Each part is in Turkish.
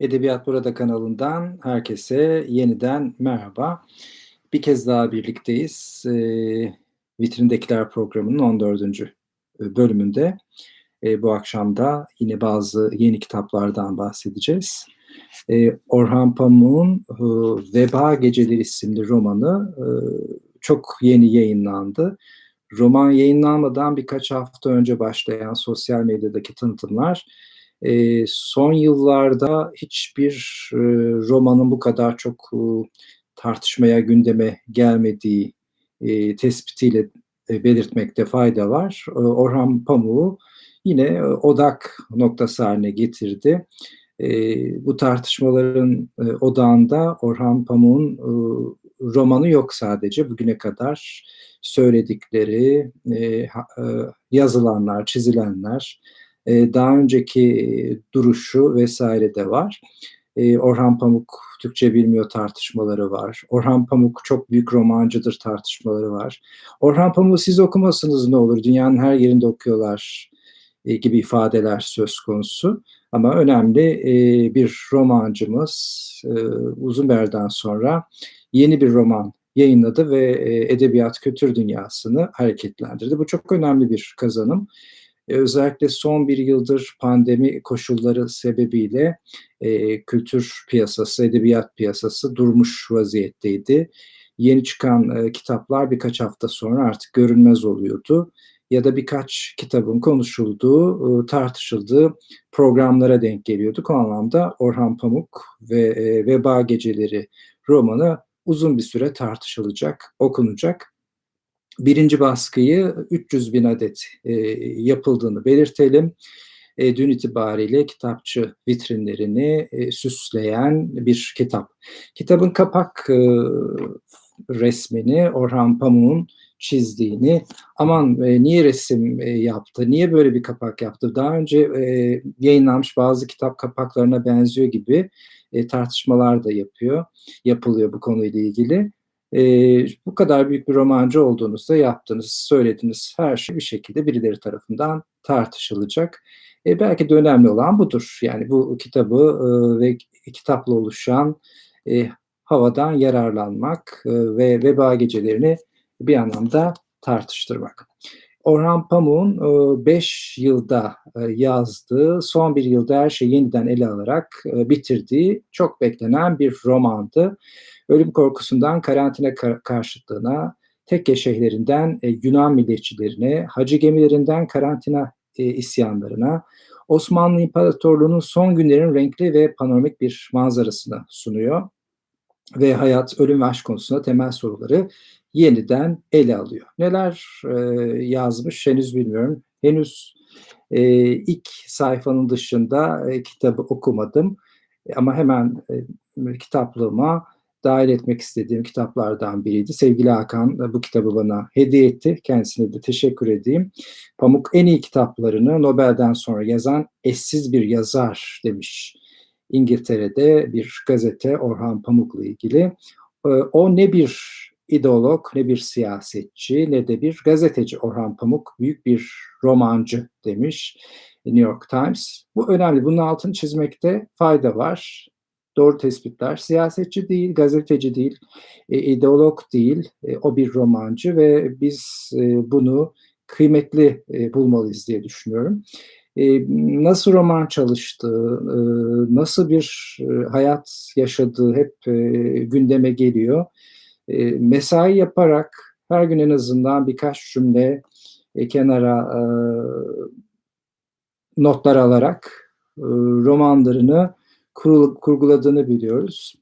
Edebiyat Burada kanalından herkese yeniden merhaba. Bir kez daha birlikteyiz. Eee, Vitrindekiler programının 14. bölümünde. Eee, bu akşam da yine bazı yeni kitaplardan bahsedeceğiz. Eee, Orhan Pamuk'un ııı, Veba Geceleri isimli romanı ııı, çok yeni yayınlandı. Roman yayınlanmadan birkaç hafta önce başlayan sosyal medyadaki tanıtımlar Eee, son yıllarda hiçbir, ııı, romanın bu kadar çok, ııı, tartışmaya, gündeme gelmediği, eee, tespitiyle, eee, belirtmekte fayda var. Eee, Orhan Pamuk'u yine odak noktası hâline getirdi. Eee, bu tartışmaların, eee, odağında Orhan Pamuk'un, ııı, romanı yok sadece. Bugüne kadar söyledikleri, ha ııı, yazılanlar, çizilenler, eee, daha önceki duruşu vs. de var. Eee, Orhan Pamuk Türkçe bilmiyor tartışmaları var. Orhan Pamuk çok büyük romancıdır tartışmaları var. Orhan Pamuk'u siz okumasanız ne olur, dünyanın her yerinde okuyorlar, eee, gibi ifadeler söz konusu. Ama önemli, eee, bir romancımız, uzun bir sonra yeni bir roman yayınladı ve, edebiyat, kültür dünyasını hareketlendirdi. Bu çok önemli bir kazanım. Eee, özellikle son 1 yıldır pandemi koşulları sebebiyle, eee, kültür piyasası, edebiyat piyasası durmuş vaziyetteydi. Yeni çıkan, eee, kitaplar birkaç hafta sonra artık görünmez oluyordu ya da birkaç kitabın konuşulduğu, ııı, tartışıldığı programlara denk geliyorduk. O anlamda Orhan Pamuk ve, eee, Veba Geceleri romanı uzun bir süre tartışılacak, okunacak. 1. baskıyı 300.000 adet, eee, yapıldığını belirtelim. Eee, dün itibariyle kitapçı vitrinlerini, eee, süsleyen bir kitap. Kitabın kapak, ııı, resmini Orhan Pamuk'un çizdiğini, aman, eee, niye resim, eee, yaptı, niye böyle bir kapak yaptı, daha önce, eee, yayınlanmış bazı kitap kapaklarına benziyor gibi, eee, tartışmalar da yapıyor yapılıyor bu konuyla ilgili. Eee, bu kadar büyük bir romancı olduğunuzda yaptığınız, söylediğiniz her şey bir şekilde birileri tarafından tartışılacak. Eee, belki de önemli olan budur. Yani bu kitabı, ııı, ve kitapla oluşan, eee, havadan yararlanmak, ııı, ve Veba Gecelerini bir anlamda tartıştırmak. Orhan Pamuk'un, ııı, 5 yılda, ııı, yazdığı, son 1 yılda her şeyi yeniden ele alarak, ııı, bitirdiği çok beklenen bir romandı. Ölüm korkusundan karantina ka karşıtlığına, tekke şeyhlerinden, Yunan milliyetçilerine, hacı gemilerinden karantina, isyanlarına, Osmanlı İmparatorluğu'nun son günlerin renkli ve panoramik bir manzarasını sunuyor ve hayat, ölüm ve aşk konusunda temel soruları yeniden ele alıyor. Neler, eee, yazmış henüz bilmiyorum. Henüz, eee, ilk sayfanın dışında, eee, kitabı okumadım ama hemen, eee, kitaplığıma dâhil etmek istediğim kitaplardan biriydi. Sevgili Hakan bu kitabı bana hediye etti. Kendisine de teşekkür edeyim. Pamuk en iyi kitaplarını Nobel'den sonra yazan eşsiz bir yazar demiş. İngiltere'de bir gazete Orhan Pamuk'la ilgili. Eee, o ne bir ideolog, ne bir siyasetçi, ne de bir gazeteci Orhan Pamuk, büyük bir romancı demiş New York Times. Bu önemli. Bunun altını çizmekte fayda var. Doğru tespitler. Siyasetçi değil, gazeteci değil, eee, ideolog değil. Eee, o bir romancı ve biz, eee, bunu kıymetli, bulmalıyız diye düşünüyorum. Eee, nasıl roman çalıştığı, ııı, nasıl bir, ııı, hayat yaşadığı hep, eee, gündeme geliyor. Eee, mesai yaparak her gün en azından birkaç cümle, eee, kenara, notlar alarak, romanlarını kurguladığını biliyoruz.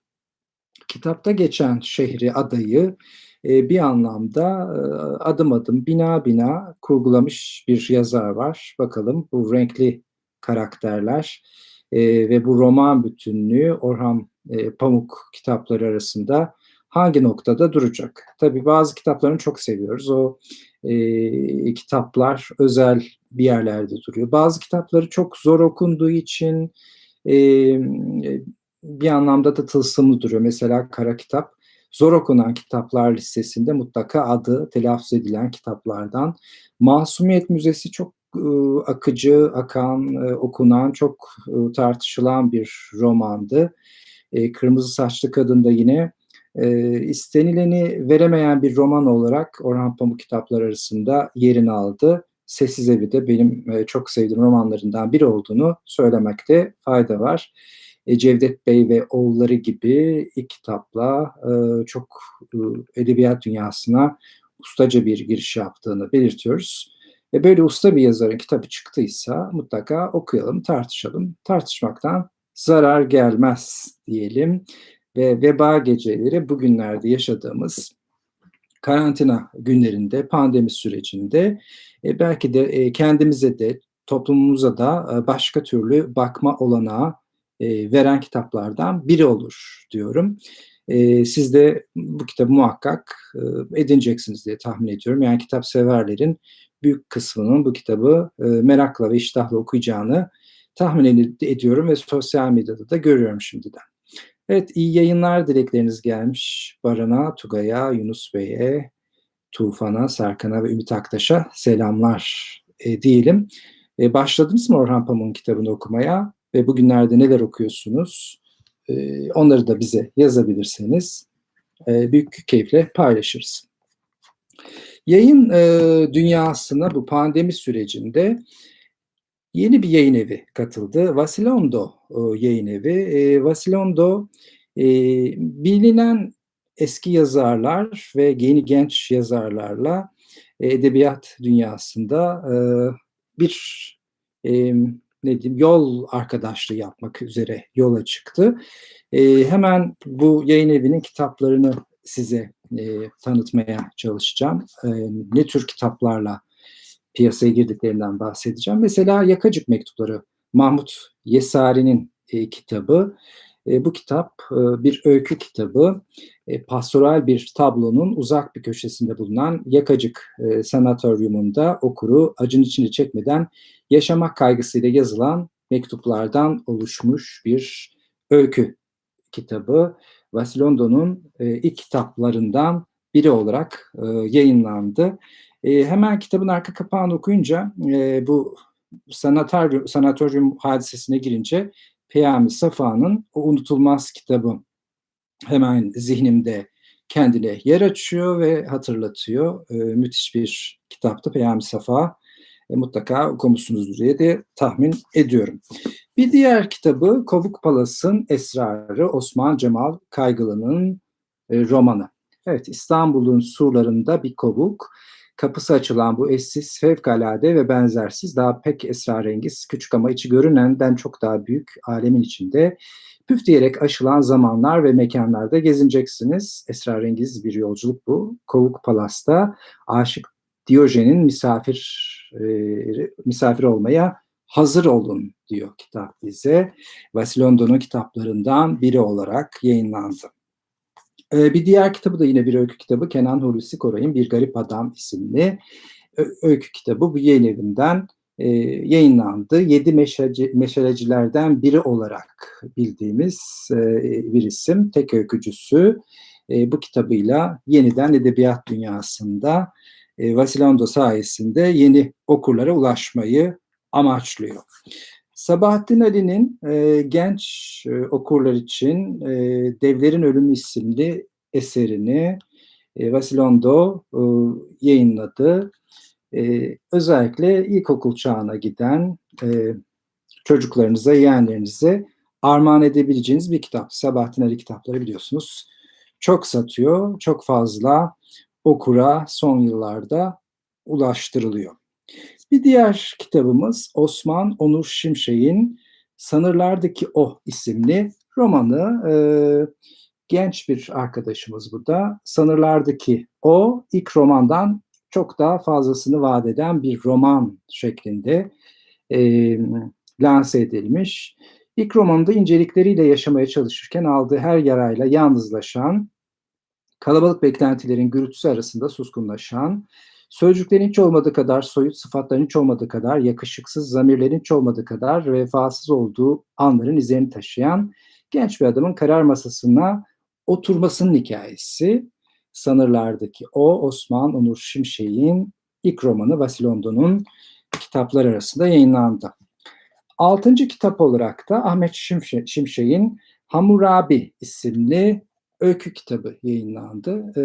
Kitapta geçen şehri, adayı, eee, bir anlamda, ııı, adım adım, bina bina kurgulamış bir yazar var. Bakalım bu renkli karakterler, eee, ve bu roman bütünlüğü Orhan, eee, Pamuk kitapları arasında hangi noktada duracak? Tabii bazı kitaplarını çok seviyoruz. O, eee, kitaplar özel bir yerlerde duruyor. Bazı kitapları çok zor okunduğu için, emm, bir anlamda da tılsımlı duruyor. Mesela Kara Kitap zor okunan kitaplar listesinde mutlaka adı telaffuz edilen kitaplardan. Masumiyet Müzesi çok ıı, akıcı, akan, eee, okunan, çok, ııı, tartışılan bir romandı. Eee, Kırmızı Saçlı Kadın da yine, eee, istenileni veremeyen bir roman olarak Orhan Pamuk kitapları arasında yerini aldı. Sessiz Evi de benim, eee, çok sevdiğim romanlarından biri olduğunu söylemekte fayda var. Eee, Cevdet Bey ve Oğulları gibi ilk kitapla, eee, çok, ııı, edebiyat dünyasına ustaca bir giriş yaptığını belirtiyoruz. E, böyle usta bir yazarın kitabı çıktıysa mutlaka okuyalım, tartışalım. Tartışmaktan zarar gelmez diyelim ve veba geceleri bugünlerde yaşadığımız karantina günlerinde, pandemi sürecinde, eee, belki de, eee, kendimize de toplumumuza da, başka türlü bakma olanağı, eee, veren kitaplardan biri olur diyorum. Eee, siz de bu kitabı muhakkak, ııı, edineceksiniz diye tahmin ediyorum. Yani kitapseverlerin büyük kısmının bu kitabı, merakla ve iştahla okuyacağını tahmin ed ediyorum ve sosyal medyada da görüyorum şimdiden. Evet, iyi yayınlar dilekleriniz gelmiş. Baran'a, Tugay'a, Yunus Bey'e, Tufan'a, Serkan'a ve Ümit Aktaş'a selamlar, eee, diyelim. Eee, başladınız mı Orhan Pamuk'un kitabını okumaya ve bugünlerde neler okuyorsunuz? Eee, onları da bize yazabilirseniz, eee, büyük keyifle paylaşırız. Yayın, eee, dünyasına bu pandemi sürecinde yeni bir yayınevi katıldı. Vasilondo, ııı, Yayınevi. Eee, Vasilondo, bilinen eski yazarlar ve yeni genç yazarlarla edebiyat dünyasında, bir, ne diyeyim, yol arkadaşlığı yapmak üzere yola çıktı. Eee, hemen bu yayınevinin kitaplarını size, eee, tanıtmaya çalışacağım. Eee, ne tür kitaplarla piyasaya girdiklerinden bahsedeceğim. Mesela Yakacık Mektupları, Mahmut Yesari'nin, eee, kitabı. Eee, bu kitap, ııı, bir öykü kitabı. Eee, pastoral bir tablonun uzak bir köşesinde bulunan Yakacık, eee, Sanatoryumu'nda okuru acının içini çekmeden yaşamak kaygısıyla yazılan mektuplardan oluşmuş bir öykü kitabı. Vasilondo'nun, eee, ilk kitaplarından biri olarak, ııı, yayınlandı. Eee, hemen kitabın arka kapağını okuyunca, eee, bu sanataryum sanatoryum hadisesine girince Peyami Safa'nın o unutulmaz kitabı hemen zihnimde kendine yer açıyor ve hatırlatıyor. Eee, müthiş bir kitaptı Peyami Safa. Eee, mutlaka okumuşsunuzdur diye de tahmin ediyorum. Bir diğer kitabı Kovuk Palas'ın Esrarı, Osman Cemal Kaygılı'nın, eee, romanı. Evet, İstanbul'un surlarında bir kovuk, kapısı açılan bu eşsiz, fevkalade ve benzersiz, daha pek esrarengiz, küçük ama içi görünenden çok daha büyük âlemin içinde püfleyerek aşılan zamanlar ve mekânlarda gezineceksiniz. Esrarengiz bir yolculuk bu. Kovuk Palas'ta aşık Diyojen'in misafir, eee, misafir olmaya hazır olun diyor kitap bize. Vasilondo'nun kitaplarından biri olarak yayınlandı. Eee, bir diğer kitabı da yine bir öykü kitabı. Kenan Hulusi Koray'ın Bir Garip Adam isimli öykü kitabı. Bu Yayınevi'nden, eee, yayınlandı. Yedi Meşeci Meşalecilerden biri olarak bildiğimiz, eee, bir isim, tek öykücüsü. Eee, bu kitabıyla yeniden edebiyat dünyasında, eee, Vasilondo sayesinde yeni okurlara ulaşmayı amaçlıyor. Sabahattin Ali'nin, eee, genç, eee, okurlar için, eee, Devlerin Ölümü isimli eserini, eee, Vasilondo, ııı, yayınladı. Eee, özellikle ilkokul çağına giden, eee, çocuklarınıza, yeğenlerinize armağan edebileceğiniz bir kitap. Sabahattin Ali kitapları biliyorsunuz çok satıyor, çok fazla okura son yıllarda ulaştırılıyor. Bir diğer kitabımız Osman Onur Şimşek'in Sanırlardı O isimli romanı. Eee, genç bir arkadaşımız bu da. Sanırlardı O ilk romandan çok daha fazlasını vaat eden bir roman şeklinde, emm, lanse edilmiş. İlk romanında incelikleriyle yaşamaya çalışırken aldığı her yarayla yalnızlaşan, kalabalık beklentilerin gürültüsü arasında suskunlaşan, sözcüklerin hiç olmadığı kadar soyut, sıfatların hiç olmadığı kadar yakışıksız, zamirlerin hiç olmadığı kadar vefasız olduğu anların izlerini taşıyan genç bir adamın karar masasına oturmasının hikâyesi. Sanırlardı O, Osman Onur Şimşek'in ilk romanı Vasilondo'nun kitaplar arasında yayınlandı. Altıncı kitap olarak da Ahmet Şimşek, Şimşek'in Hammurabi isimli öykü kitabı yayınlandı. E,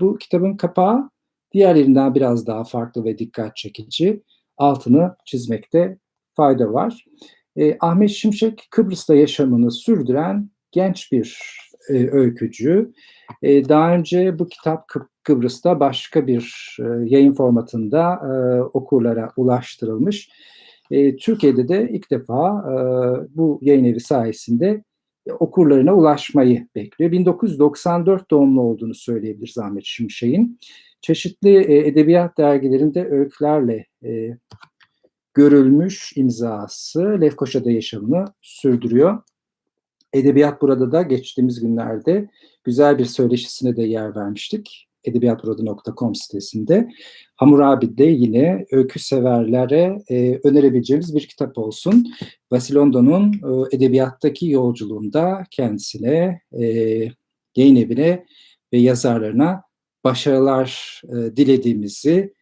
bu kitabın kapağı diğerlerinden biraz daha farklı ve dikkat çekici. Altını çizmekte fayda var. E, Ahmet Şimşek Kıbrıs'ta yaşamını sürdüren genç bir e, öykücü. E, daha önce bu kitap Kıb Kıbrıs'ta başka bir e, yayın formatında e, okurlara ulaştırılmış. E, Türkiye'de de ilk defa e, bu yayın evi sayesinde okurlarına ulaşmayı bekliyor. 1994 doğumlu olduğunu söyleyebiliriz Ahmet Şimşek'in. Çeşitli e, edebiyat dergilerinde öykülerle e, görülmüş imzası Lefkoşa'da yaşamını sürdürüyor. Edebiyat burada da geçtiğimiz günlerde güzel bir söyleşisine de yer vermiştik. edebiyatburada.com sitesinde. Hammurabi'de yine öykü severlere e, önerebileceğimiz bir kitap olsun. Vasilondo'nun e, edebiyattaki yolculuğunda kendisine, e, yayın evine ve yazarlarına başarılar e, dilediğimizi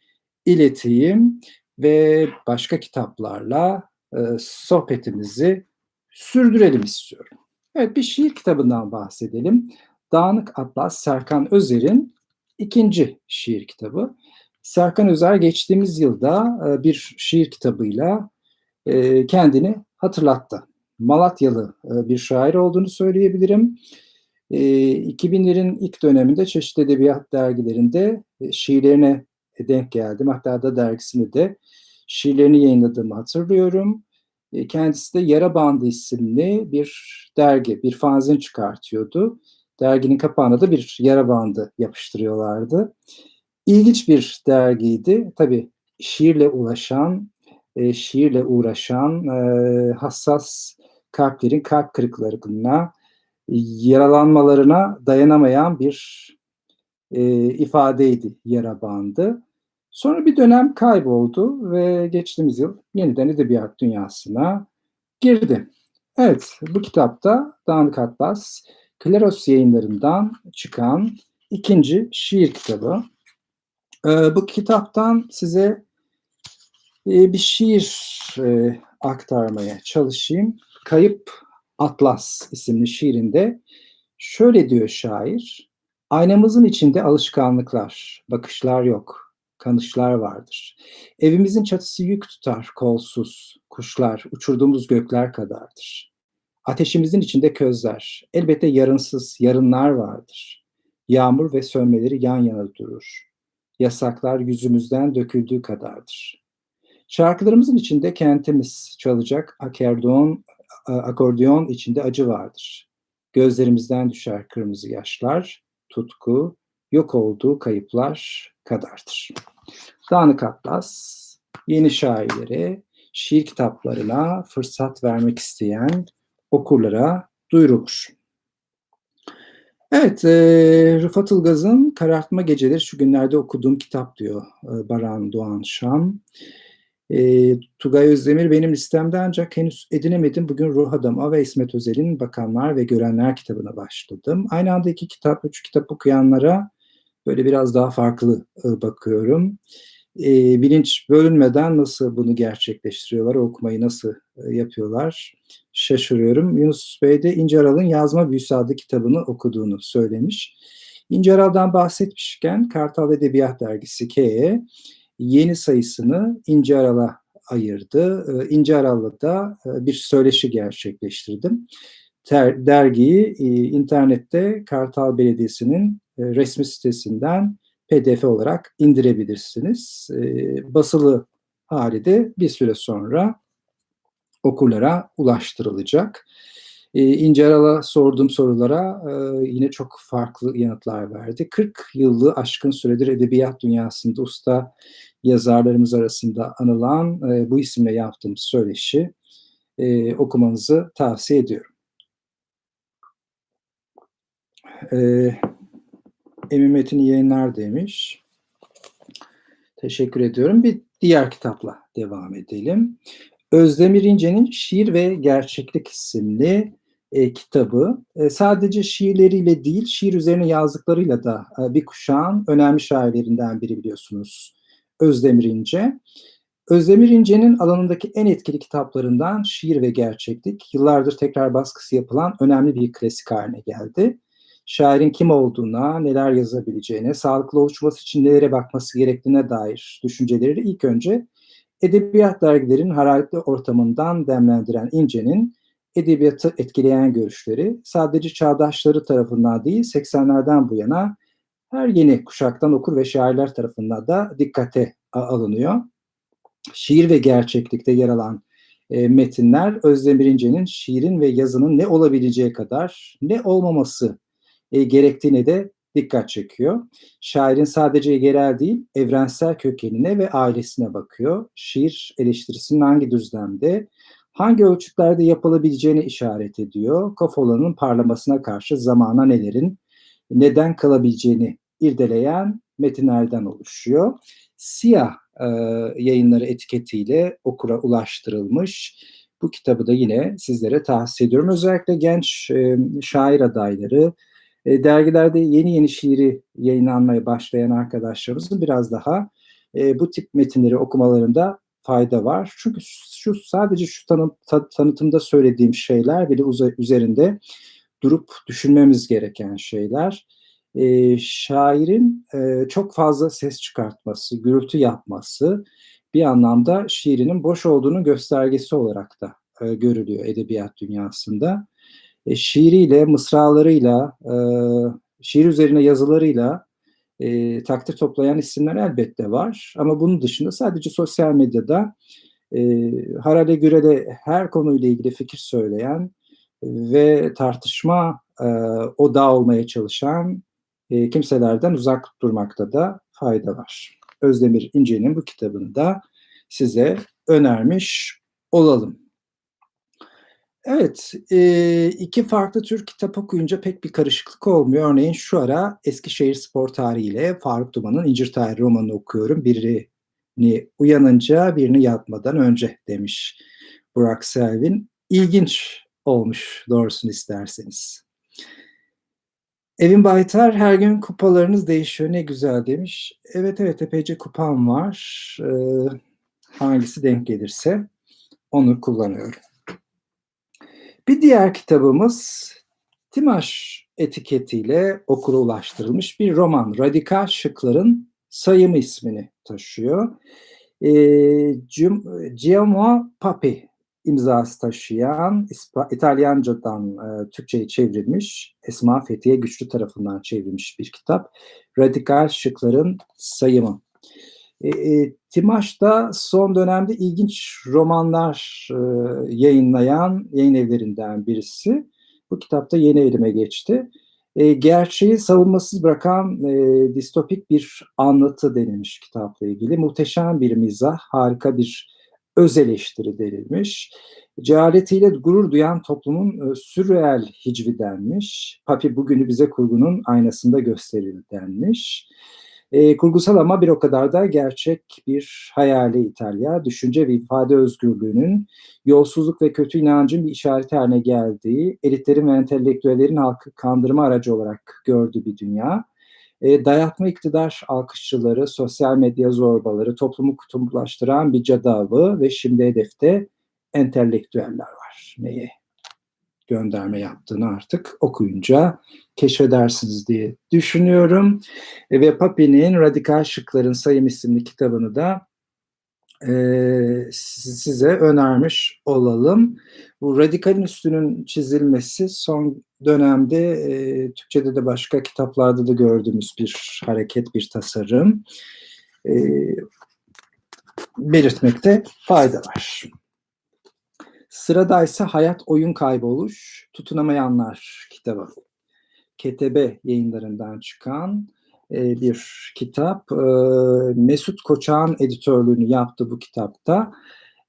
ileteyim ve başka kitaplarla e, sohbetimizi sürdürelim istiyorum. Evet bir şiir kitabından bahsedelim. Dağınık Atlas Serkan Özer'in ikinci şiir kitabı. Serkan Özer geçtiğimiz yılda e, bir şiir kitabıyla e, kendini hatırlattı. Malatyalı e, bir şair olduğunu söyleyebilirim. 2000'lerin ilk döneminde çeşitli edebiyat dergilerinde şiirlerine denk geldim. Hatta da dergisini de şiirlerini yayınladığımı hatırlıyorum. Kendisi de Yara Bandı isimli bir dergi, bir fanzin çıkartıyordu. Derginin kapağına da bir yara bandı yapıştırıyorlardı. İlginç bir dergiydi. Tabii şiirle ulaşan, e, şiirle uğraşan, e, hassas kalplerin kalp kırıklarına, yaralanmalarına dayanamayan bir e, ifadeydi yara bandı. Sonra bir dönem kayboldu ve geçtiğimiz yıl yeniden edebiyat dünyasına girdi. Evet, bu kitapta Dağınık Atlas, Kleros yayınlarından çıkan ikinci şiir kitabı. Ee, bu kitaptan size e, bir şiir e, aktarmaya çalışayım. Kayıp Atlas isimli şiirinde şöyle diyor şair. Aynamızın içinde alışkanlıklar, bakışlar yok, kanışlar vardır. Evimizin çatısı yük tutar, kolsuz, kuşlar, uçurduğumuz gökler kadardır. Ateşimizin içinde közler, elbette yarınsız, yarınlar vardır. Yağmur ve sönmeleri yan yana durur. Yasaklar yüzümüzden döküldüğü kadardır. Şarkılarımızın içinde kentimiz çalacak akordeon, akordeon içinde acı vardır. Gözlerimizden düşer kırmızı yaşlar, tutku, yok olduğu kayıplar kadardır. Dağınık Atlas, yeni şairlere, şiir kitaplarına fırsat vermek isteyen okurlara duyurulur. Evet, e, Rıfat Ilgaz'ın Karartma Geceleri şu günlerde okuduğum kitap diyor e, Baran Doğan Şam. E, Tugay Özdemir benim listemde ancak henüz edinemedim. Bugün Ruh Adam'a ve İsmet Özel'in Bakanlar ve Görenler kitabına başladım. Aynı anda iki kitap, üç kitap okuyanlara böyle biraz daha farklı e, bakıyorum e, bilinç bölünmeden nasıl bunu gerçekleştiriyorlar, okumayı nasıl e, yapıyorlar şaşırıyorum. Yunus Bey de İnce Aral'ın Yazma Büyüsü adlı kitabını okuduğunu söylemiş. İnce Aral'dan bahsetmişken Kartal Edebiyat Dergisi KE yeni sayısını İnce Aral'a ayırdı. E, İnce da e, bir söyleşi gerçekleştirdim. Ter, dergiyi e, internette Kartal Belediyesi'nin resmi sitesinden PDF olarak indirebilirsiniz. E, basılı hali de bir süre sonra okurlara ulaştırılacak. E, İnce Aral'a sorduğum sorulara e, yine çok farklı yanıtlar verdi. 40 yıllı aşkın süredir edebiyat dünyasında usta yazarlarımız arasında anılan e, bu isimle yaptığımız söyleşi e, okumanızı tavsiye ediyorum. E, Emin Metin yayınlar demiş. Teşekkür ediyorum. Bir diğer kitapla devam edelim. Özdemir İnce'nin Şiir ve Gerçeklik isimli e, kitabı e, sadece şiirleriyle değil, şiir üzerine yazdıklarıyla da e, bir kuşağın önemli şairlerinden biri biliyorsunuz. Özdemir İnce. Özdemir İnce'nin alanındaki en etkili kitaplarından Şiir ve Gerçeklik, yıllardır tekrar baskısı yapılan önemli bir klasik haline geldi. Şairin kim olduğuna, neler yazabileceğine, sağlıklı oluşması için nelere bakması gerektiğine dair düşünceleri ilk önce edebiyat dergilerin hararetli ortamından demlendiren İnce'nin edebiyatı etkileyen görüşleri sadece çağdaşları tarafından değil 80'lerden bu yana her yeni kuşaktan okur ve şairler tarafından da dikkate alınıyor. Şiir ve gerçeklikte yer alan e, metinler Özdemir İnce'nin şiirin ve yazının ne olabileceği kadar ne olmaması e, gerektiğine de dikkat çekiyor. Şairin sadece yerel değil, evrensel kökenine ve ailesine bakıyor. Şiir eleştirisinin hangi düzlemde, hangi ölçütlerde yapılabileceğine işaret ediyor. Kafalarının parlamasına karşı zamana nelerin neden kalabileceğini irdeleyen metinlerden oluşuyor. Siyah e, yayınları etiketiyle okura ulaştırılmış. Bu kitabı da yine sizlere tavsiye ediyorum. Özellikle genç e, şair adayları, e, dergilerde yeni yeni şiiri yayınlanmaya başlayan arkadaşlarımızın biraz daha e, bu tip metinleri okumalarında fayda var. Çünkü şu sadece şu tanı, ta, tanıtımda söylediğim şeyler bile uz- üzerinde durup düşünmemiz gereken şeyler. E, şairin e, çok fazla ses çıkartması, gürültü yapması bir anlamda şiirinin boş olduğunun göstergesi olarak da e, görülüyor edebiyat dünyasında. E, şiiriyle, mısralarıyla, e, şiir üzerine yazılarıyla e, takdir toplayan isimler elbette var. Ama bunun dışında sadece sosyal medyada e, harale gürele her konuyla ilgili fikir söyleyen ve tartışma e, odağı olmaya çalışan e, kimselerden uzak durmakta da fayda var. Özdemir İnce'nin bu kitabını da size önermiş olalım. Evet, e, iki farklı tür kitap okuyunca pek bir karışıklık olmuyor. Örneğin şu ara Eskişehir Spor Tarihi ile Faruk Duman'ın İncir Tarihi romanını okuyorum. Birini uyanınca, birini yatmadan önce demiş Burak Selvin. İlginç olmuş doğrusunu isterseniz. Evin Baytar her gün kupalarınız değişiyor ne güzel demiş. Evet evet epeyce kupam var. Ee, hangisi denk gelirse onu kullanıyorum. Bir diğer kitabımız Timaş etiketiyle okula ulaştırılmış bir roman. Radikal Şıkların Sayımı ismini taşıyor. E, Giacomo Papi imzası taşıyan İtalyancadan e, Türkçe'ye çevrilmiş Esma Fethiye Güçlü tarafından çevrilmiş bir kitap. Radikal Şıkların Sayımı. E, e, Timaş da son dönemde ilginç romanlar e, yayınlayan yayın evlerinden birisi. Bu kitapta yeni elime geçti. E, gerçeği savunmasız bırakan e, distopik bir anlatı denilmiş kitapla ilgili. Muhteşem bir mizah, harika bir öz eleştiri denilmiş. Cehaletiyle gurur duyan toplumun e, sürreel hicvi denmiş. Papi bugünü bize kurgunun aynasında gösterir denmiş. E, kurgusal ama bir o kadar da gerçek bir hayali İtalya, düşünce ve ifade özgürlüğünün yolsuzluk ve kötü inancın bir işareti haline geldiği, elitlerin ve entelektüellerin halkı kandırma aracı olarak gördüğü bir dünya. E, dayatma iktidar alkışçıları, sosyal medya zorbaları, toplumu kutuplaştıran bir cadavı ve şimdi hedefte entelektüeller var. Neye gönderme yaptığını artık okuyunca keşfedersiniz diye düşünüyorum. E, ve Papi'nin Radikal Şıkların Sayım isimli kitabını da e, size önermiş olalım. Bu radikalin üstünün çizilmesi son dönemde e, Türkçe'de de başka kitaplarda da gördüğümüz bir hareket, bir tasarım. Belirtmekte fayda var. Sıradaysa Hayat Oyun Kayboluş, Tutunamayanlar kitabı. KTB yayınlarından çıkan e, bir kitap. E, Mesut Koçak'ın editörlüğünü yaptı bu kitapta.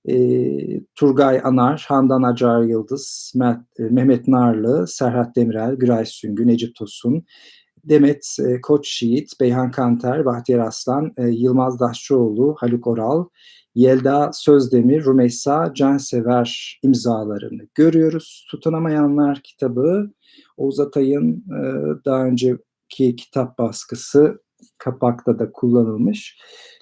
E, Turgay Anar, Handan Acar Yıldız, Mehmet Narlı, Serhat Demirel, Güray Süngü, Necip Tosun, Demet e, Koç Yiğit, Beyhan Kanter, Bahtiyar Aslan, e, Yılmaz Daşçıoğlu, Haluk Oral, Yelda Sözdemir, Rumeysa Cansever imzalarını görüyoruz. Tutunamayanlar kitabı Oğuz Atay'ın e, daha önceki kitap baskısı kapakta da kullanılmış.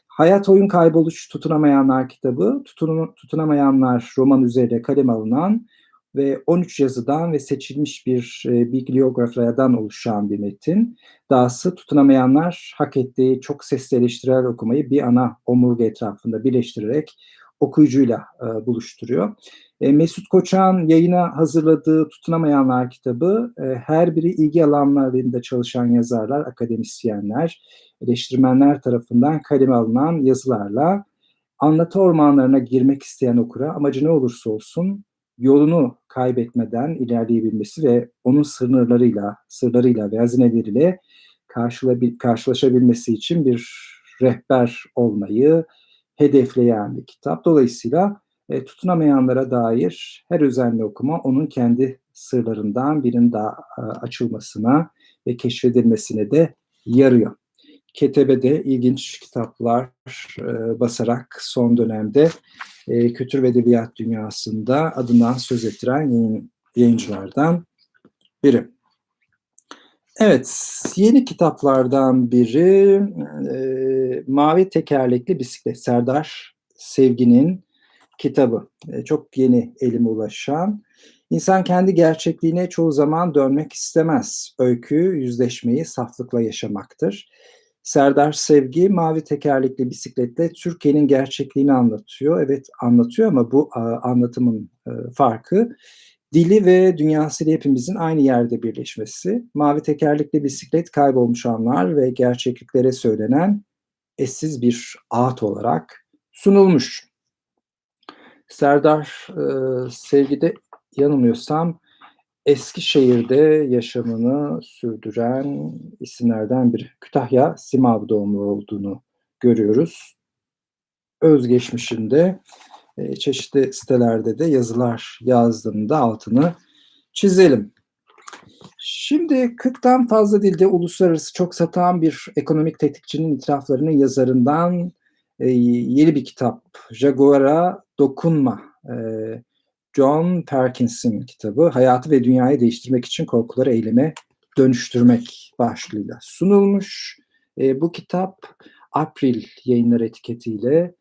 Hayat Oyun Kayboluş Tutunamayanlar kitabı, tutun, Tutunamayanlar roman üzerine kalem alınan ve 13 yazıdan ve seçilmiş bir e, bibliografyadan oluşan bir metin. Dahası tutunamayanlar hak ettiği çok sesli eleştirel okumayı bir ana omurga etrafında birleştirerek okuyucuyla e, buluşturuyor. E, Mesut Koçan yayına hazırladığı Tutunamayanlar kitabı e, her biri ilgi alanlarında çalışan yazarlar, akademisyenler, eleştirmenler tarafından kaleme alınan yazılarla anlatı ormanlarına girmek isteyen okura amacı ne olursa olsun yolunu kaybetmeden ilerleyebilmesi ve onun sınırlarıyla, sırlarıyla ve hazineleriyle karşılaşabilmesi için bir rehber olmayı hedefleyen bir kitap. Dolayısıyla e, tutunamayanlara dair her özenli okuma onun kendi sırlarından birinin daha e, açılmasına ve keşfedilmesine de yarıyor. Ketebe ilginç kitaplar e, basarak son dönemde e, kültür ve edebiyat dünyasında adından söz ettiren yayın, yayıncılardan biri. Evet, yeni kitaplardan biri e, Mavi Tekerlekli Bisiklet, Serdar Sevgi'nin kitabı. E, çok yeni elime ulaşan. İnsan kendi gerçekliğine çoğu zaman dönmek istemez. Öykü, yüzleşmeyi saflıkla yaşamaktır. Serdar Sevgi mavi tekerlekli bisikletle Türkiye'nin gerçekliğini anlatıyor. Evet anlatıyor ama bu anlatımın e, farkı dili ve dünyasıyla hepimizin aynı yerde birleşmesi. Mavi tekerlekli bisiklet kaybolmuş anlar ve gerçekliklere söylenen eşsiz bir ağıt olarak sunulmuş. Serdar e, Sevgi'de yanılmıyorsam Eskişehir'de yaşamını sürdüren isimlerden biri. Kütahya Simav doğumlu olduğunu görüyoruz. Özgeçmişinde e, çeşitli sitelerde de yazılar yazdığında altını çizelim. Şimdi 40'tan fazla dilde uluslararası çok satan bir ekonomik tetikçinin itiraflarının yazarından e, yeni bir kitap. Jaguar'a Dokunma. E, John Perkins'in kitabı Hayatı ve Dünyayı Değiştirmek için Korkuları Eyleme Dönüştürmek başlığıyla sunulmuş. E, bu kitap April yayınları etiketiyle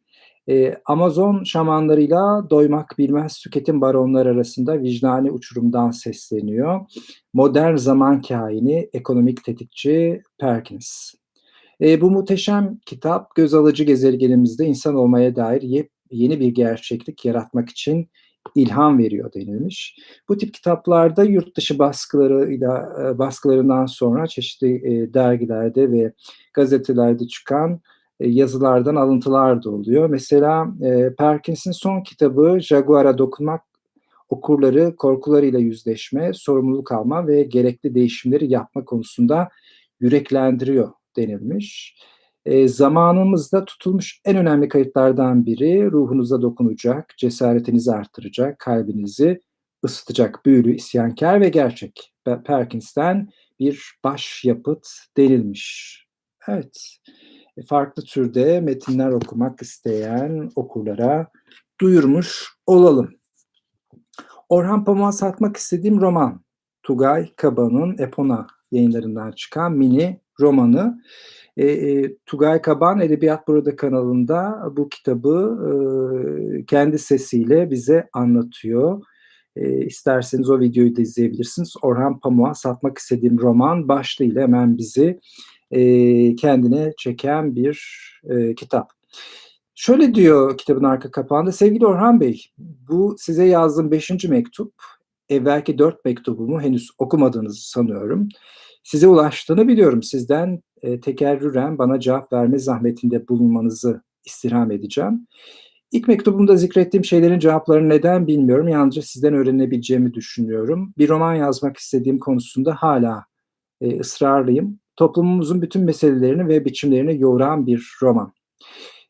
e, Amazon şamanlarıyla doymak bilmez tüketim baronları arasında vicdani uçurumdan sesleniyor. Modern zaman kaini, ekonomik tetikçi Perkins. E, bu muhteşem kitap göz alıcı gezegenimizde insan olmaya dair yep, yeni bir gerçeklik yaratmak için ilham veriyor denilmiş. Bu tip kitaplarda yurt dışı baskılarıyla e, baskılarından sonra çeşitli e, dergilerde ve gazetelerde çıkan e, yazılardan alıntılar da oluyor. Mesela Perkins'in son kitabı Jaguar'a dokunmak okurları korkularıyla yüzleşme, sorumluluk alma ve gerekli değişimleri yapma konusunda yüreklendiriyor denilmiş e, zamanımızda tutulmuş en önemli kayıtlardan biri ruhunuza dokunacak, cesaretinizi artıracak, kalbinizi ısıtacak büyülü, isyankar ve gerçek. Perkins'ten bir baş yapıt denilmiş. Evet, e, farklı türde metinler okumak isteyen okurlara duyurmuş olalım. Orhan Pamuk'a satmak istediğim roman Tugay Kaba'nın Epona yayınlarından çıkan mini romanı. E, e, Tugay Kaban Edebiyat Burada kanalında bu kitabı e, kendi sesiyle bize anlatıyor. E, isterseniz o videoyu da izleyebilirsiniz. Orhan Pamuk'a satmak istediğim roman başlığıyla hemen bizi e, kendine çeken bir e, kitap. Şöyle diyor kitabın arka kapağında, sevgili Orhan Bey, bu size yazdığım beşinci mektup, evvelki dört mektubumu henüz okumadığınızı sanıyorum. Size ulaştığını biliyorum. Sizden e, tekerrüren bana cevap verme zahmetinde bulunmanızı istirham edeceğim. İlk mektubumda zikrettiğim şeylerin cevaplarını neden bilmiyorum. Yalnızca sizden öğrenebileceğimi düşünüyorum. Bir roman yazmak istediğim konusunda hala e, ısrarlıyım. Toplumumuzun bütün meselelerini ve biçimlerini yoğuran bir roman.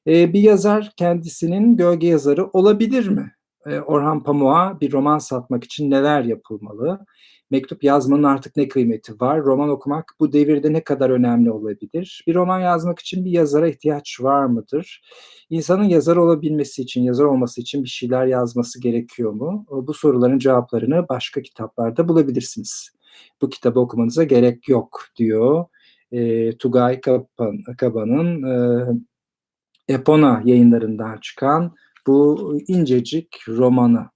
E, bir yazar kendisinin gölge yazarı olabilir mi? E, Orhan Pamuk'a bir roman satmak için neler yapılmalı? Mektup yazmanın artık ne kıymeti var? Roman okumak bu devirde ne kadar önemli olabilir? Bir roman yazmak için bir yazara ihtiyaç var mıdır? İnsanın yazar olabilmesi için, yazar olması için bir şeyler yazması gerekiyor mu? Bu soruların cevaplarını başka kitaplarda bulabilirsiniz. Bu kitabı okumanıza gerek yok diyor e, Tugay Kaban, Kaba'nın e, Epona yayınlarından çıkan bu incecik romanı.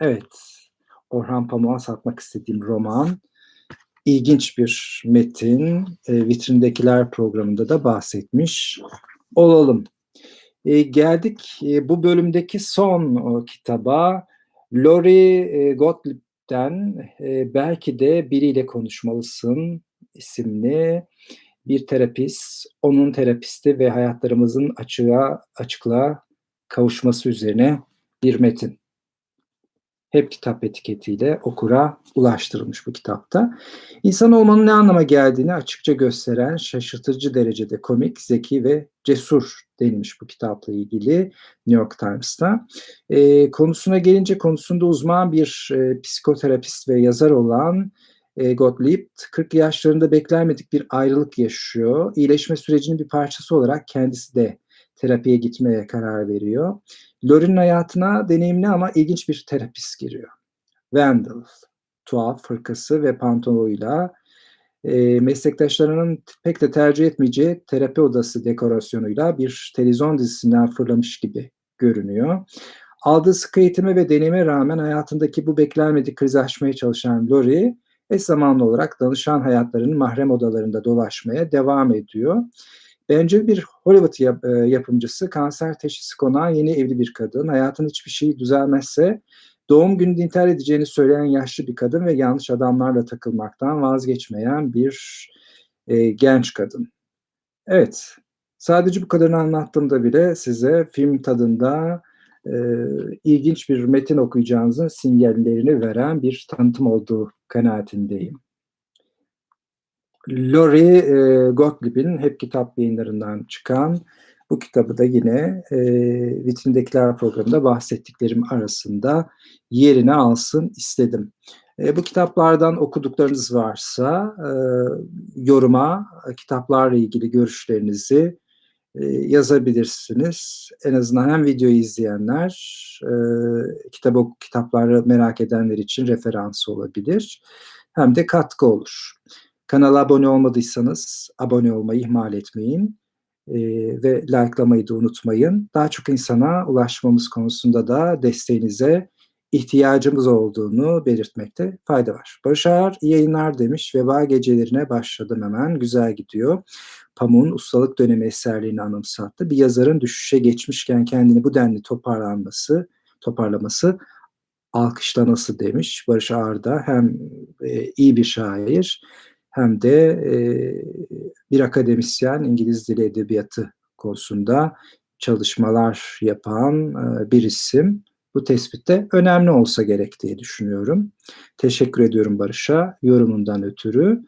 Evet, Orhan Pamuk'a satmak istediğim roman. İlginç bir metin. E, Vitrindekiler programında da bahsetmiş olalım. E, geldik e, bu bölümdeki son o kitaba. Lori e, Gottlieb'den e, belki de biriyle konuşmalısın isimli bir terapist, onun terapisti ve hayatlarımızın açığa açıklığa kavuşması üzerine bir metin. Hep kitap etiketiyle okura ulaştırılmış bu kitapta. İnsan olmanın ne anlama geldiğini açıkça gösteren şaşırtıcı derecede komik, zeki ve cesur denilmiş bu kitapla ilgili New York Times'ta. E, konusuna gelince konusunda uzman bir e, psikoterapist ve yazar olan e, Gottlieb 40 yaşlarında beklenmedik bir ayrılık yaşıyor. İyileşme sürecinin bir parçası olarak kendisi de terapiye gitmeye karar veriyor. Lori'nin hayatına deneyimli ama ilginç bir terapist giriyor. Vandal, tuhaf fırkası ve pantolonuyla e, meslektaşlarının pek de tercih etmeyeceği terapi odası dekorasyonuyla bir televizyon dizisinden fırlamış gibi görünüyor. Aldığı sıkı eğitime ve deneyime rağmen hayatındaki bu beklenmedik krizi aşmaya çalışan Lori, eş zamanlı olarak danışan hayatlarının mahrem odalarında dolaşmaya devam ediyor. Bence bir Hollywood yap, e, yapımcısı kanser teşhisi konan yeni evli bir kadın. Hayatın hiçbir şeyi düzelmezse doğum gününde intihar edeceğini söyleyen yaşlı bir kadın ve yanlış adamlarla takılmaktan vazgeçmeyen bir e, genç kadın. Evet, sadece bu kadarını anlattığımda bile size film tadında e, ilginç bir metin okuyacağınızın sinyallerini veren bir tanıtım olduğu kanaatindeyim. Lori e, Gottlieb'in hep kitap yayınlarından çıkan bu kitabı da yine e, Vitrindekiler programında bahsettiklerim arasında yerine alsın istedim. E, bu kitaplardan okuduklarınız varsa e, yoruma kitaplarla ilgili görüşlerinizi e, yazabilirsiniz. En azından hem videoyu izleyenler, e, kitap kitapları merak edenler için referans olabilir. Hem de katkı olur. Kanala abone olmadıysanız abone olmayı ihmal etmeyin. E, ve likelamayı da unutmayın. Daha çok insana ulaşmamız konusunda da desteğinize ihtiyacımız olduğunu belirtmekte fayda var. Barış Ağar yayınlar demiş. Veba gecelerine başladım hemen. Güzel gidiyor. Pamuk'un ustalık dönemi eserlerini anımsattı. Bir yazarın düşüşe geçmişken kendini bu denli toparlanması, toparlaması alkışlanası demiş. Barış Ağar da hem e, iyi bir şair hem de e, bir akademisyen İngiliz Dili Edebiyatı konusunda çalışmalar yapan e, bir isim. Bu tespitte önemli olsa gerek diye düşünüyorum. Teşekkür ediyorum Barış'a yorumundan ötürü.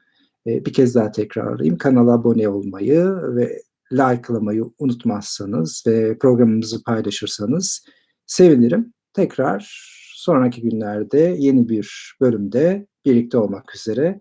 E, bir kez daha tekrarlayayım. Kanala abone olmayı ve likelamayı unutmazsanız ve programımızı paylaşırsanız sevinirim. Tekrar sonraki günlerde yeni bir bölümde birlikte olmak üzere.